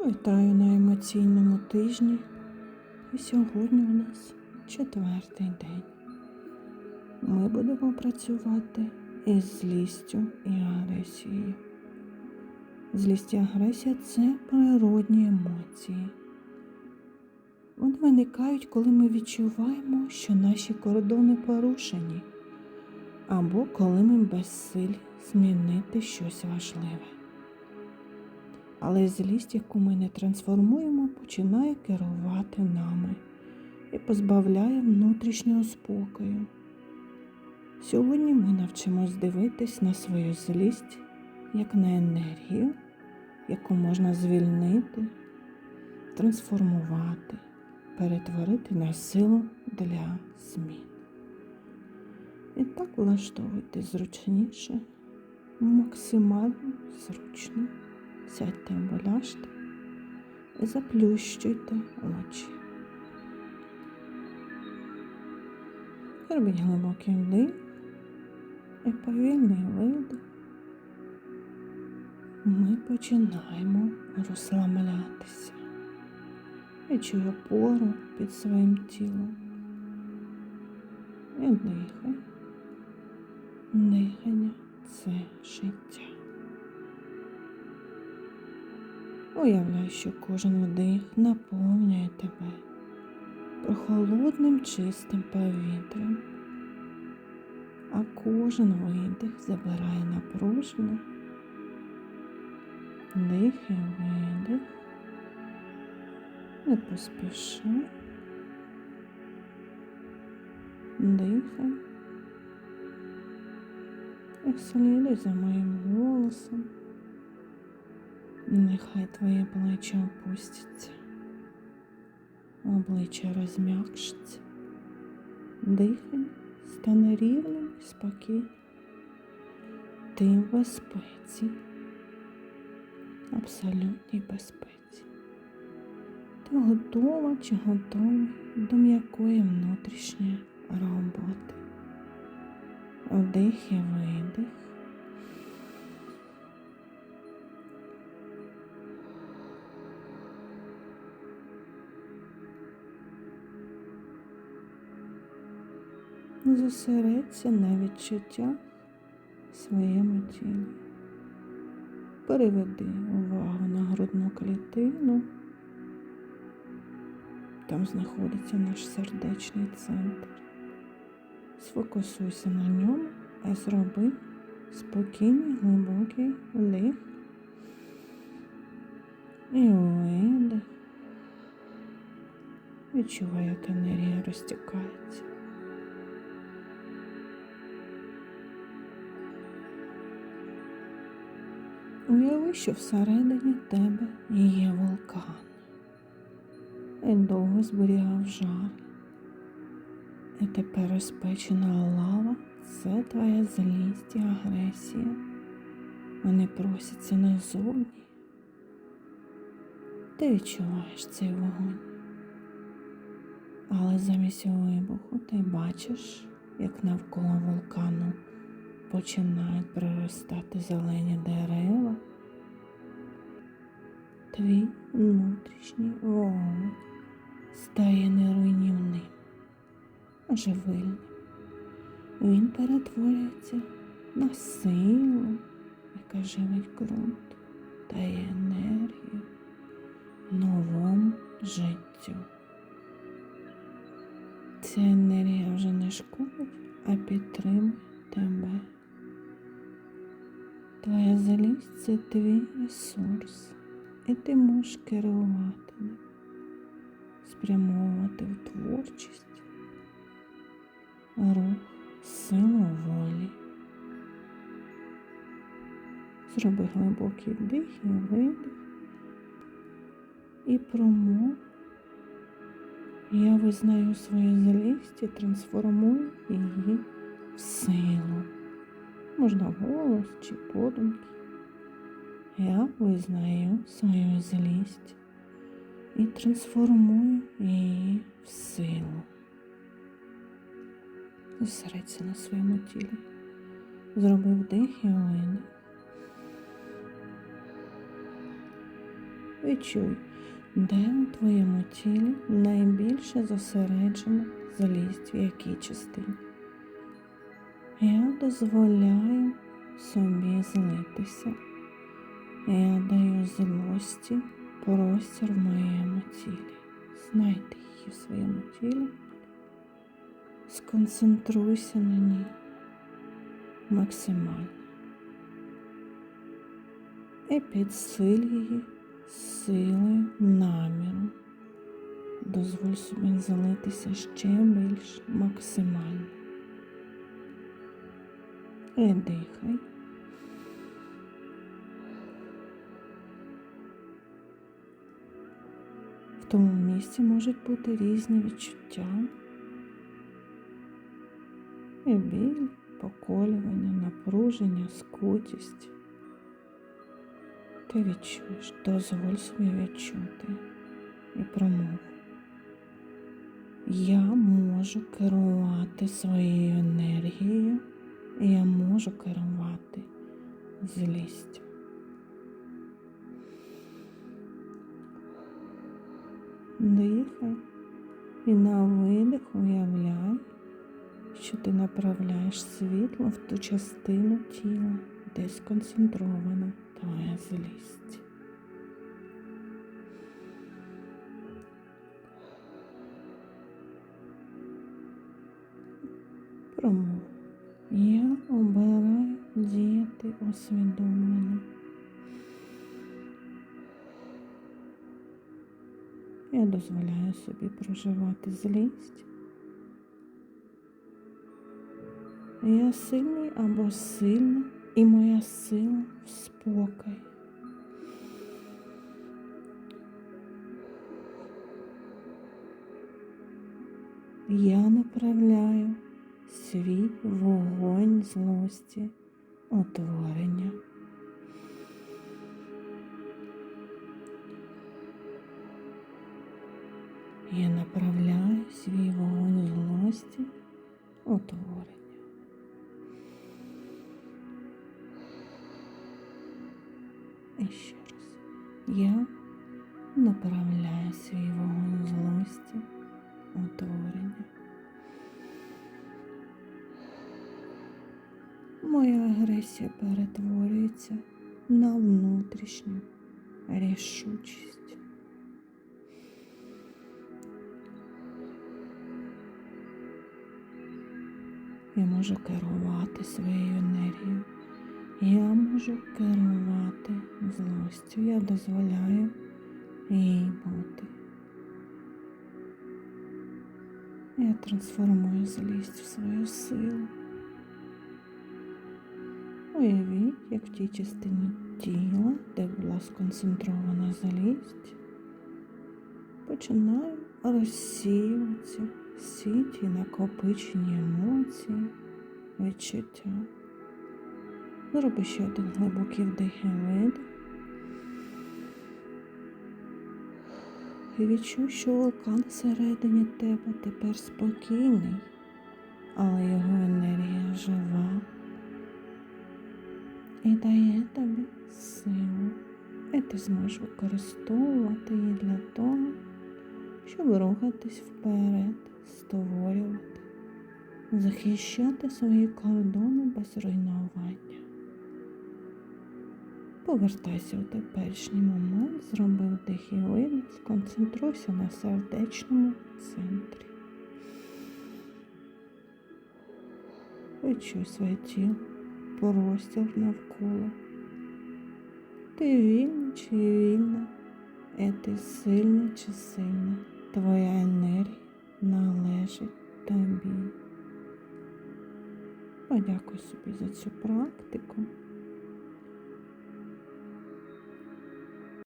Вітаю на емоційному тижні. І сьогодні у нас четвертий день. Ми будемо працювати із злістю і агресією. Злість і агресія це природні емоції. Вони виникають, коли ми відчуваємо, що наші кордони порушені, або коли ми безсилі змінити щось важливе. Але злість, яку ми не трансформуємо, починає керувати нами і позбавляє внутрішнього спокою. Сьогодні ми навчимось дивитись на свою злість як на енергію, яку можна звільнити, трансформувати, перетворити на силу для змін. І так влаштовуйте зручніше, максимально зручно. Сядьте або ляжте і заплющуйте очі. Робіть глибокий вдих і повільний видих. Ми починаємо розслаблятися. Відчуй опору під своїм тілом. І дихай. Дихання це життя. Уявляй, що кожен вдих наповнює тебе прохолодним чистим повітрям, а кожен видих забирає напруження. Дих і видих. Не поспіши. Дихай. І слідуй за моїм голосом. Нехай твої плечі опустяться, обличчя розм'якшиться, дихання стане рівним і спокійним. Ти в безпеці, абсолютній безпеці. Ти готова чи готовий до м'якої внутрішньої роботи. Вдих і видих. Зосередься на відчуттях в своєму тілі. Переведи увагу на грудну клітину. Там знаходиться наш сердечний центр. Сфокусуйся на ньому і зроби спокійний глибокий вдих і видих. Відчувай, як енергія розтікається. Що всередині тебе є вулкан. Він довго зберігав жар. І тепер розпечена лава це твоя злість і агресія. Вони просяться назовні. Ти відчуваєш цей вогонь. Але замість вибуху ти бачиш, як навколо вулкану починають проростати зелені дерева. Твій внутрішній вогонь стає не руйнівним, а живильним. Він перетворюється на силу, яка живить ґрунт, дає енергію новому життю. Ця енергія вже не шкодить, а підтримує тебе. Твоя злість це твій ресурс, і ти можеш керувати ним, спрямовувати в творчість, рух, силу волі. Зроби глибокий вдих і видих і промов. Я визнаю свою злість і трансформую її в силу можна голос чи подумки. Я визнаю свою злість і трансформую її в силу. Зосередься на своєму тілі. Зроби вдих і видих. Відчуй, де у твоєму тілі найбільше зосереджена злість в якій частині. Я дозволяю собі злитися. Я даю злості простір в моєму тілі. Знайди її в своєму тілі. Сконцентруйся на ній максимально. І підсиль її силою наміру. Дозволь собі залитися ще більш максимально. І дихай. Тому місці можуть бути різні відчуття. І біль, поколювання, напруження, скутість. Ти відчуєш, дозволь собі відчути і промов. Я можу керувати своєю енергією, і я можу керувати злістю. Дихай і на видих уявляй, що ти направляєш світло в ту частину тіла, де сконцентрована твоя злість. Я обираю діяти усвідомлено. Дозволяю собі проживати злість. Я сильний або сильна, і моя сила в спокій. Я направляю свій вогонь злості, утворення. Я направляю свій вогонь злості, утворення. І ще раз. Я направляю свій вогонь злості, утворення. Моя агресія перетворюється на внутрішню рішучість. Я можу керувати своєю енергією. Я можу керувати злостю. Я дозволяю їй бути. Я трансформую злість в свою силу. Уявіть, як в тій частині тіла, де була сконцентрована злість, починає розсіюватися всі ті накопичені емоції, відчуття. Зроби ще один глибокий вдих і видих. І відчуй, що вулкан всередині тебе тепер спокійний, але його енергія жива і дає тобі силу. І ти зможеш використовувати її для того, щоб рухатись вперед, створювати, захищати свої кордони без руйнування. Повертайся у теперішній момент, зроби вдих і видих, сконцентруйся на сердечному центрі. Відчуй своє тіло, простір навколо. Ти вільний чи вільна, і ти сильний чи сильна. Твоя енергія належить тобі. Подякуй собі за цю практику.